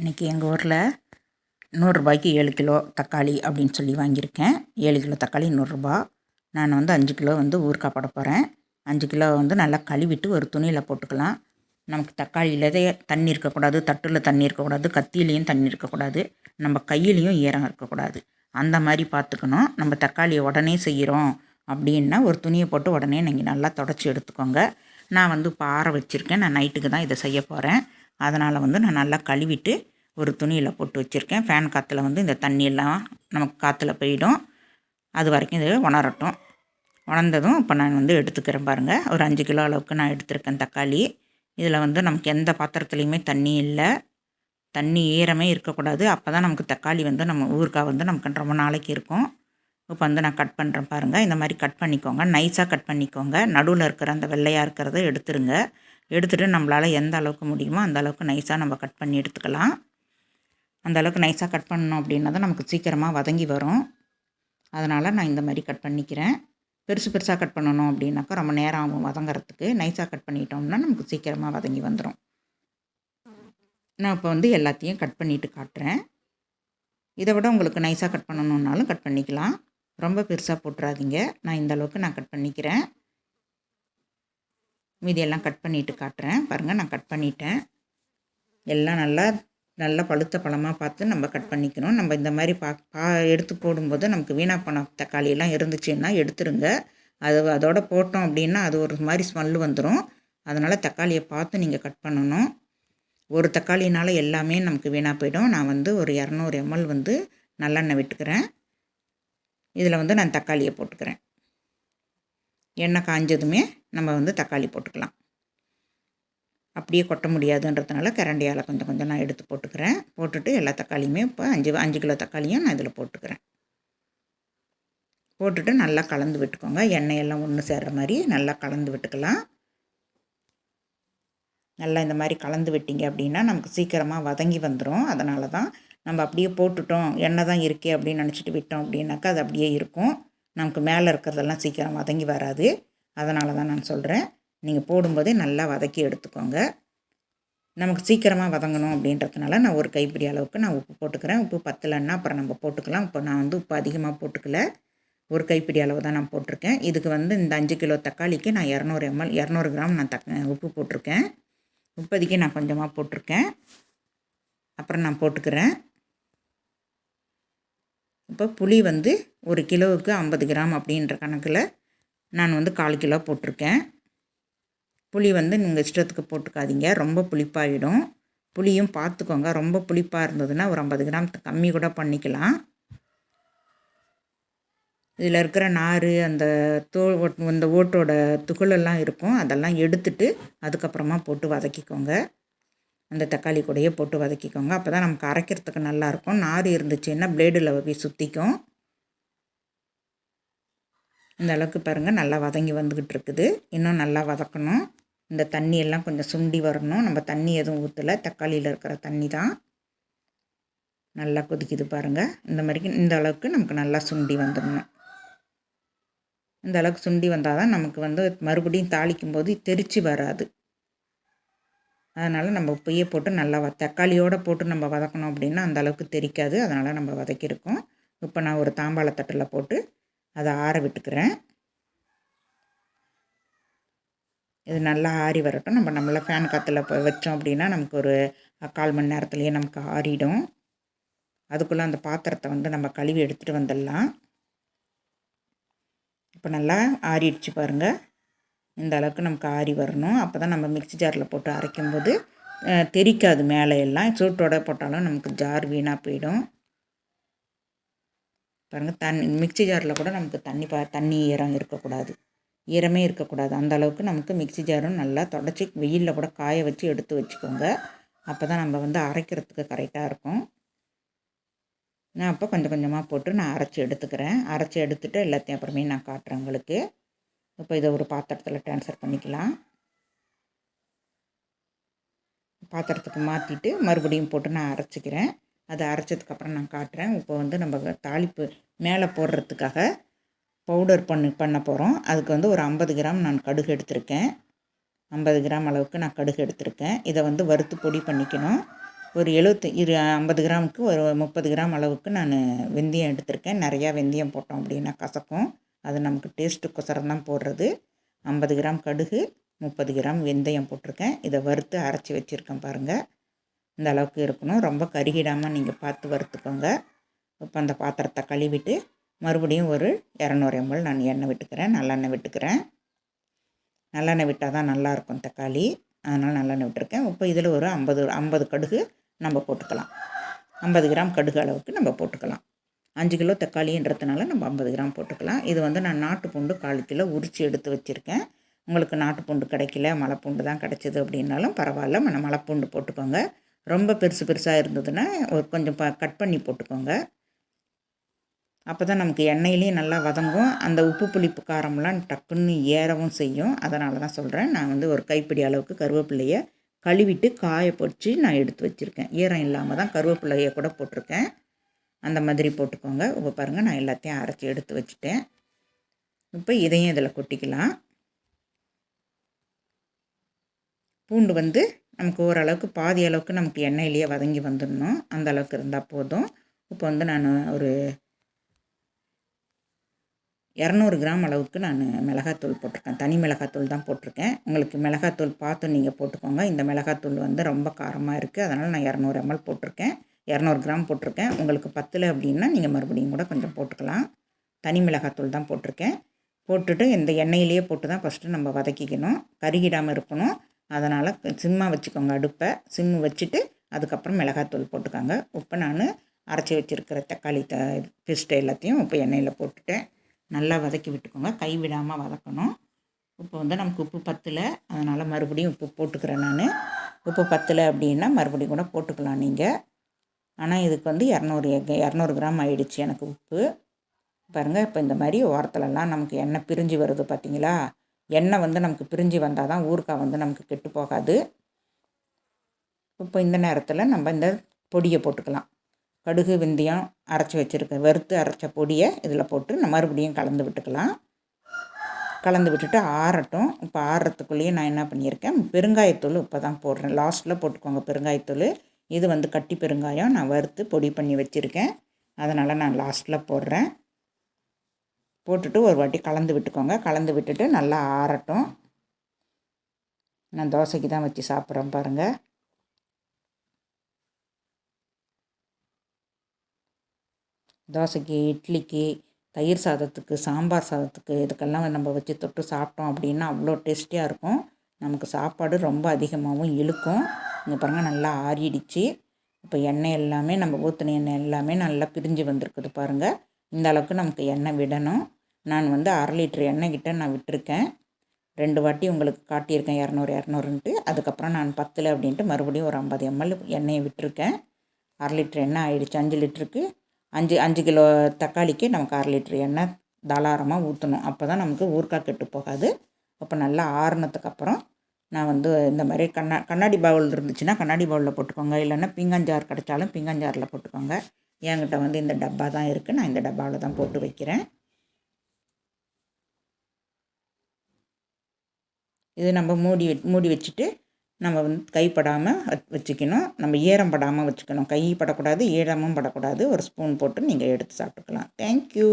இன்றைக்கி எங்கள் ஊரில் நூறுரூபாய்க்கு ஏழு கிலோ தக்காளி அப்படின்னு சொல்லி வாங்கியிருக்கேன். ஏழு கிலோ தக்காளி நூறுரூபா. நான் வந்து அஞ்சு கிலோ வந்து ஊறுகாய் போட போகிறேன் அஞ்சு கிலோ வந்து நல்லா கழுவிட்டு ஒரு துணியில் போட்டுக்கலாம். நமக்கு தக்காளியிலே தண்ணி இருக்கக்கூடாது தட்டில் தண்ணி இருக்கக்கூடாது கத்தியிலையும் தண்ணி இருக்கக்கூடாது நம்ம கையிலையும் ஈரம் இருக்கக்கூடாது. அந்த மாதிரி பார்த்துக்கணும். நம்ம தக்காளியை உடனே செய்கிறோம் அப்படின்னா ஒரு துணியை போட்டு உடனே நீங்கள் நல்லா தொடச்சி எடுத்துக்கோங்க. நான் வந்து பாறை வச்சுருக்கேன். நான் நைட்டுக்கு தான் இதை செய்ய போகிறேன் அதனால் வந்து நான் நல்லா கழுவிட்டு ஒரு துணியில் போட்டு வச்சுருக்கேன். ஃபேன் காற்றுல வந்து இந்த தண்ணியெல்லாம் நமக்கு காற்றுல போயிடும். அது வரைக்கும் இது உணரட்டும். உணர்ந்ததும் இப்போ நான் வந்து எடுத்துக்கிறேன் பாருங்கள் ஒரு அஞ்சு கிலோ அளவுக்கு நான் எடுத்திருக்கேன் தக்காளி. இதில் வந்து நமக்கு எந்த பாத்திரத்துலேயுமே தண்ணி இல்லை. தண்ணி ஈரமே இருக்கக்கூடாது. அப்போ தான் நமக்கு தக்காளி வந்து நம்ம ஊறுகாய் வந்து நமக்கு ரொம்ப நாளைக்கு இருக்கும். இப்போ வந்து நான் கட் பண்ணுறேன் பாருங்கள் இந்த மாதிரி கட் பண்ணிக்கோங்க. நைஸாக கட் பண்ணிக்கோங்க. நடுவில் இருக்கிற அந்த வெள்ளையாக இருக்கிறத எடுத்துருங்க. எடுத்துகிட்டு நம்மளால் எந்த அளவுக்கு முடியுமோ அந்த அளவுக்கு நைஸாக நம்ம கட் பண்ணி எடுத்துக்கலாம். அந்த அளவுக்கு நைஸாக கட் பண்ணோம் அப்படின்னா தான் நமக்கு சீக்கிரமாக வதங்கி வரும். அதனால் நான் இந்த மாதிரி கட் பண்ணிக்கிறேன். பெருசு பெருசாக கட் பண்ணணும் அப்படின்னாக்கா ரொம்ப நேரம் ஆகும் வதங்கிறதுக்கு. நைஸாக கட் பண்ணிட்டோம்னா நமக்கு சீக்கிரமாக வதங்கி வந்துடும் நான் இப்போ வந்து எல்லாத்தையும் கட் பண்ணிவிட்டு காட்டுறேன். இதை விட உங்களுக்கு நைஸாக கட் பண்ணணுன்னாலும் கட் பண்ணிக்கலாம். ரொம்ப பெருசாக போட்டுறாதீங்க. நான் இந்த அளவுக்கு நான் கட் பண்ணிக்கிறேன். மீதியெல்லாம் கட் பண்ணிவிட்டு காட்டுறேன். பாருங்கள் நான் கட் பண்ணிட்டேன். எல்லாம் நல்லா நல்லா பழுத்த பழமாக பார்த்து நம்ம கட் பண்ணிக்கணும். நம்ம இந்த மாதிரி பா பா எடுத்து போடும்போது நமக்கு வீணாக போன தக்காளியெல்லாம் இருந்துச்சுன்னா எடுத்துருங்க. அது அதோட போட்டோம் அப்படின்னா அது ஒரு மாதிரி ஸ்மெல்லு வந்துடும் அதனால் தக்காளியை பார்த்து நீங்கள் கட் பண்ணணும். ஒரு தக்காளினால் எல்லாமே நமக்கு வீணாக போயிடும். நான் வந்து ஒரு இரநூறு எம்எல் வந்து நல்லெண்ணெய் விட்டுக்கிறேன். இதில் வந்து நான் தக்காளியை போட்டுக்கிறேன். எண்ணெய் காஞ்சதுமே நம்ம வந்து தக்காளி போட்டுக்கலாம். அப்படியே கொட்ட முடியாதுன்றதுனால கரண்டியால் கொஞ்சம் கொஞ்சம் நான் எடுத்து போட்டுக்கிறேன். போட்டுட்டு எல்லா தக்காளியுமே இப்போ அஞ்சு அஞ்சு கிலோ தக்காளியும் நான் இதில் போட்டுக்கிறேன். போட்டுட்டு நல்லா கலந்து விட்டுக்கோங்க. எண்ணெயெல்லாம் ஒன்று சேர்கிற மாதிரி நல்லா கலந்து விட்டுக்கலாம். நல்லா இந்த மாதிரி கலந்து விட்டிங்க அப்படின்னா நமக்கு சீக்கிரமாக வதங்கி வந்துடும் அதனால தான் நம்ம அப்படியே போட்டுட்டோம். எண்ணெய் தான் இருக்கே அப்படின்னு நினச்சிட்டு விட்டோம் அப்படின்னாக்கா அது அப்படியே இருக்கும். நமக்கு மேலே இருக்கிறதெல்லாம் சீக்கிரம் வதங்கி வராது. அதனால தான் நான் சொல்கிறேன் நீங்கள் போடும்போதே நல்லா வதக்கி எடுத்துக்கோங்க. நமக்கு சீக்கிரமாக வதங்கணும் அப்படின்றதுனால நான் ஒரு கைப்பிடி அளவுக்கு நான் உப்பு போட்டுக்கிறேன். உப்பு பத்தலைன்னா அப்புறம் நம்ம போட்டுக்கலாம். இப்போ நான் வந்து உப்பு அதிகமாக போட்டுக்கல. ஒரு கைப்பிடி அளவு தான் நான் போட்டிருக்கேன். இதுக்கு வந்து இந்த அஞ்சு கிலோ தக்காளிக்கு நான் இரநூறு எம்எல் இரநூறு கிராம் நான் தக் உப்பு போட்டிருக்கேன். உப்பதிக்கு நான் கொஞ்சமாக போட்டிருக்கேன். அப்புறம் நான் போட்டுக்கிறேன். இப்போ புளி வந்து ஒரு கிலோவுக்கு ஐம்பது கிராம் அப்படின்ற கணக்கில் நான் வந்து கால் கிலோ போட்டிருக்கேன். புளி வந்து நீங்கள் இஷ்டத்துக்கு போட்டுக்காதீங்க. ரொம்ப புளிப்பாகிடும் புளியும் பார்த்துக்கோங்க ரொம்ப புளிப்பாக இருந்ததுன்னா ஒரு ஐம்பது கிராம் கம்மி கூட பண்ணிக்கலாம். இதில் இருக்கிற நார் அந்த தோல் அந்த ஓட்டோட துகளெல்லாம் இருக்கும். அதெல்லாம் எடுத்துட்டு அதுக்கப்புறமா போட்டு வதக்கிக்கோங்க. அந்த தக்காளி கூடையே போட்டு வதக்கிக்கோங்க. அப்போ தான் நமக்கு அரைக்கிறதுக்கு நல்லாயிருக்கும். நார் இருந்துச்சுன்னா பிளேடில் போய் சுற்றிக்கும் இந்த அளவுக்கு பாருங்கள் நல்லா வதங்கி வந்துக்கிட்டு இருக்குது. இன்னும் நல்லா வதக்கணும். இந்த தண்ணியெல்லாம் கொஞ்சம் சுண்டி வரணும். நம்ம தண்ணி எதுவும் ஊற்றலை தக்காளியில் இருக்கிற தண்ணி தான். நல்லா கொதிக்குது பாருங்கள் இந்த மாதிரி இந்த அளவுக்கு நமக்கு நல்லா சுண்டி வந்துடணும். இந்த அளவுக்கு சுண்டி வந்தால் தான் நமக்கு வந்து மறுபடியும் தாளிக்கும் போது தெரிச்சு வராது. அதனால் நம்ம உப்பையே போட்டு நல்லா தக்காளியோடு போட்டு நம்ம வதக்கணும் அப்படின்னா அந்த அளவுக்கு தெரிக்காது. அதனால் நம்ம வதக்கியிருக்கோம் இப்போ நான் ஒரு தாம்பாளத்தட்டில் போட்டு அதை ஆற விட்டுக்கிறேன். இது நல்லா ஆறி வரட்டும். நம்ம நம்மளை ஃபேன் காற்றுல வச்சோம் அப்படின்னா நமக்கு ஒரு கால் மணி நேரத்துலேயே நமக்கு ஆறிடும். அதுக்குள்ளே அந்த பாத்திரத்தை வந்து நம்ம கழுவி எடுத்துகிட்டு வந்துடலாம். இப்போ நல்லா ஆறிடுச்சு பாருங்கள் இந்த அளவுக்கு நமக்கு ஆறி வரணும். அப்போ தான் நம்ம மிக்சி ஜாரில் போட்டு அரைக்கும்போது தெரிக்காது மேலே எல்லாம். சூட்டோட போட்டாலும் நமக்கு ஜார் வீணாக போயிடும். பாருங்கள் தண்ணி மிக்சி ஜாரில் கூட நமக்கு தண்ணி பா தண்ணி ஈரம் இருக்கக்கூடாது. ஈரமே இருக்கக்கூடாது. அந்த அளவுக்கு நமக்கு மிக்சி ஜாரும் நல்லா தொடச்சி வெயிலில் கூட காய வச்சு எடுத்து வச்சுக்கோங்க. அப்போ தான் நம்ம வந்து அரைக்கிறதுக்கு கரெக்டாக இருக்கும். நான் அப்போ கொஞ்சம் கொஞ்சமாக போட்டு நான் அரைச்சி எடுத்துக்கிறேன். அரைச்சி எடுத்துகிட்டு எல்லாத்தையும் அப்புறமே நான் காட்டுறேன் உங்களுக்கு. இப்போ இதை ஒரு பாத்திரத்தில் ட்ரான்ஸ்ஃபர் பண்ணிக்கலாம். பாத்திரத்துக்கு மாற்றிட்டு மறுபடியும் போட்டு நான் அரைச்சிக்கிறேன். அதை அரைச்சதுக்கப்புறம் நான் காட்டுறேன். இப்போ வந்து நம்ம தாளிப்பு மேலே போடுறதுக்காக பவுடர் பண்ணி பண்ண போகிறோம் அதுக்கு வந்து ஒரு ஐம்பது கிராம் நான் கடுகு எடுத்திருக்கேன். ஐம்பது கிராம் அளவுக்கு நான் கடுகு எடுத்திருக்கேன். இதை வந்து வறுத்து பொடி பண்ணிக்கணும். ஒரு எழுபத்தி இரு ஐம்பது கிராமுக்கு ஒரு முப்பது கிராம் அளவுக்கு நான் வெந்தயம் எடுத்திருக்கேன். நிறையா வெந்தயம் போட்டோம் அப்படின்னா கசக்கும். அது நமக்கு டேஸ்ட்டுக்கொசரம் தான் போடுறது. ஐம்பது கிராம் கடுகு முப்பது கிராம் வெந்தயம் போட்டிருக்கேன். இதை வறுத்து அரைச்சி வச்சுருக்கேன் பாருங்கள் இந்த அளவுக்கு இருக்கணும். ரொம்ப கருகிடாமல் நீங்கள் பார்த்து வறுத்துக்கோங்க. இப்போ அந்த பாத்திரத்தை கழுவிட்டு மறுபடியும் ஒரு இரநூறு எம்எல் நான் எண்ணெய் விட்டுக்கிறேன் நல்லெண்ணெய் விட்டுக்கிறேன். நல்லெண்ணெய் விட்டால் தான் நல்லாயிருக்கும் தக்காளி. அதனால் நல்லெண்ணெய் விட்டுருக்கேன். இப்போ இதில் ஒரு ஐம்பது ஐம்பது கடுகு நம்ம போட்டுக்கலாம். ஐம்பது கிராம் கடுகு அளவுக்கு நம்ம போட்டுக்கலாம். அஞ்சு கிலோ தக்காளின்றதுனால நம்ம ஐம்பது கிராம் போட்டுக்கலாம். இது வந்து நான் நாட்டு பூண்டு காலத்தில் உரித்து எடுத்து வச்சுருக்கேன். உங்களுக்கு நாட்டு பூண்டு கிடைக்கல மலைப்பூண்டு தான் கிடைச்சிது அப்படின்னாலும் பரவாயில்ல. நம்ம மலைப்பூண்டு போட்டுக்கோங்க. ரொம்ப பெருசு பெருசாக இருந்ததுன்னா ஒரு கொஞ்சம் ப கட் பண்ணி போட்டுக்கோங்க. அப்போ தான் நமக்கு எண்ணெயிலையும் நல்லா வதங்கும். அந்த உப்பு புளிப்பு காரம்லாம் டக்குன்னு ஏறவும் செய்யும். அதனால தான் சொல்கிறேன் நான் வந்து ஒரு கைப்பிடி அளவுக்கு கருவேப்பிள்ளையை கழுவிட்டு காய பொடிச்சு நான் எடுத்து வச்சுருக்கேன். ஈரம் இல்லாமல் தான் கருவேப்பிள்ளையை கூட போட்டிருக்கேன். அந்த மாதிரி போட்டுக்கோங்க. இப்போ பாருங்கள் நான் எல்லாத்தையும் அரைச்சி எடுத்து வச்சுட்டேன். இப்போ இதையும் இதில் கொட்டிக்கலாம். பூண்டு வந்து நமக்கு ஓரளவுக்கு பாதி அளவுக்கு நமக்கு எண்ணெயிலேயே வதங்கி வந்துடணும். அந்த அளவுக்கு இருந்தால் போதும். இப்போ வந்து நான் ஒரு இரநூறு கிராம் அளவுக்கு நான் மிளகாத்தூள் போட்டிருக்கேன். தனி மிளகாத்தூள் தான் போட்டிருக்கேன். உங்களுக்கு மிளகாத்தூள் பார்த்து நீங்கள் போட்டுக்கோங்க. இந்த மிளகாத்தூள் வந்து ரொம்ப காரமாக இருக்குது அதனால் நான் இரநூறு எம்எல் போட்டிருக்கேன். இரநூறு கிராம் போட்டிருக்கேன். உங்களுக்கு பத்தில் அப்படின்னா நீங்கள் மறுபடியும் கூட கொஞ்சம் போட்டுக்கலாம். தனி மிளகாத்தூள் தான் போட்டிருக்கேன். போட்டுட்டு இந்த எண்ணெயிலேயே போட்டு தான் ஃபஸ்ட்டு நம்ம வதக்கிக்கணும். கருகிடாமல் இருக்கணும். அதனால் சிம்மாக வச்சுக்கோங்க அடுப்பை. சிம்மு வச்சுட்டு அதுக்கப்புறம் மிளகாத்தூள் போட்டுக்கோங்க. உப்பை நான் அரைச்சி வச்சுருக்கிற தக்காளி த பிஸ்ட்டு எல்லாத்தையும் உப்பு எண்ணெயில் போட்டுட்டேன். நல்லா வதக்கி விட்டுக்கோங்க. கை விடாமல் வதக்கணும். உப்பு வந்து நமக்கு உப்பு பத்தில். அதனால் மறுபடியும் உப்பு போட்டுக்கிறேன் நான். உப்பு பத்தில் அப்படின்னா மறுபடியும் கூட போட்டுக்கலாம் நீங்கள் ஆனால் இதுக்கு வந்து இரநூறு இரநூறு கிராம் ஆயிடுச்சு எனக்கு உப்பு. பாருங்கள் இப்போ இந்த மாதிரி ஓரத்துலலாம் நமக்கு எண்ணெய் பிரிஞ்சு வருது பார்த்திங்களா எண்ணெய் வந்து நமக்கு பிரிஞ்சு வந்தால் தான் ஊறுக்காய் வந்து நமக்கு கெட்டு போகாது. இப்போ இந்த நேரத்தில் நம்ம இந்த பொடியை போட்டுக்கலாம். கடுகு வெந்தயம் அரைச்சி வச்சுருக்க வறுத்து அரைச்ச பொடியை இதில் போட்டு நம்ம மறுபடியும் கலந்து விட்டுக்கலாம். கலந்து விட்டுட்டு ஆறட்டும். இப்போ ஆறுறதுக்குள்ளேயே நான் என்ன பண்ணியிருக்கேன்? பெருங்காயத்தூள் இப்போ தான் போடுறேன். லாஸ்ட்டில் போட்டுக்கோங்க பெருங்காயத்தூள். இது வந்து கட்டி பெருங்காயம். நான் வறுத்து பொடி பண்ணி வச்சுருக்கேன். அதனால் நான் லாஸ்ட்டில் போடுறேன். போட்டுட்டு ஒரு வாட்டி கலந்து விட்டுக்கோங்க. கலந்து விட்டுட்டு நல்லா ஆறட்டும். நான் தோசைக்கு தான் வச்சு சாப்பிட்றேன் பாருங்கள் தோசைக்கு இட்லிக்கு தயிர் சாதத்துக்கு சாம்பார் சாதத்துக்கு இதுக்கெல்லாம் நம்ம வச்சு தொட்டு சாப்பிட்டோம் அப்படின்னா அவ்வளோ டேஸ்டியாக இருக்கும். நமக்கு சாப்பாடு ரொம்ப அதிகமாகவும் இழுக்கும். இங்கே பாருங்கள் நல்லா ஆறிடுச்சு. இப்போ எண்ணெய் எல்லாமே நம்ம ஊற்றின எண்ணெய் எல்லாமே நல்லா பிரிஞ்சு வந்திருக்குது பாருங்கள் இந்த அளவுக்கு நமக்கு எண்ணெய் விடணும். நான் வந்து அரை லிட்டர் எண்ணெய் கிட்ட நான் விட்டுருக்கேன். ரெண்டு வாட்டி உங்களுக்கு காட்டியிருக்கேன் இரநூறு இரநூறுன்ட்டு. அதுக்கப்புறம் நான் பத்தில் அப்படின்ட்டு மறுபடியும் ஒரு ஐம்பது எம்எல் எண்ணெயை விட்டுருக்கேன். அரை லிட்டர் எண்ணெய் ஆயிடுச்சு அஞ்சு லிட்டருக்கு. அஞ்சு அஞ்சு கிலோ தக்காளிக்கு நமக்கு அரை லிட்ரு எண்ணெய் தாராளமாக ஊற்றணும் அப்போ தான் நமக்கு ஊறுக்காய் கெட்டு போகாது. அப்போ நல்லா ஆறுனதுக்கப்புறம் நான் வந்து இந்த மாதிரி கண்ணா கண்ணாடி பவுல் இருந்துச்சுன்னா கண்ணாடி பவுலில் போட்டுக்கோங்க. இல்லைன்னா பிங்கஞ்சார் கிடச்சாலும் பிங்கஞ்சாரில் போட்டுக்கோங்க. என்கிட்ட வந்து இந்த டப்பா தான் இருக்குது நான் இந்த டப்பாவில் தான் போட்டு வைக்கிறேன். இது நம்ம மூடி மூடி வச்சுட்டு நம்ம வந்து கைப்படாமல் வச்சுக்கணும். நம்ம ஈரம் படாமல் வச்சுக்கணும். கை படக்கூடாது ஈரமும் படக்கூடாது. ஒரு ஸ்பூன் போட்டு நீங்கள் எடுத்து சாப்பிட்டுக்கலாம். தேங்க்யூ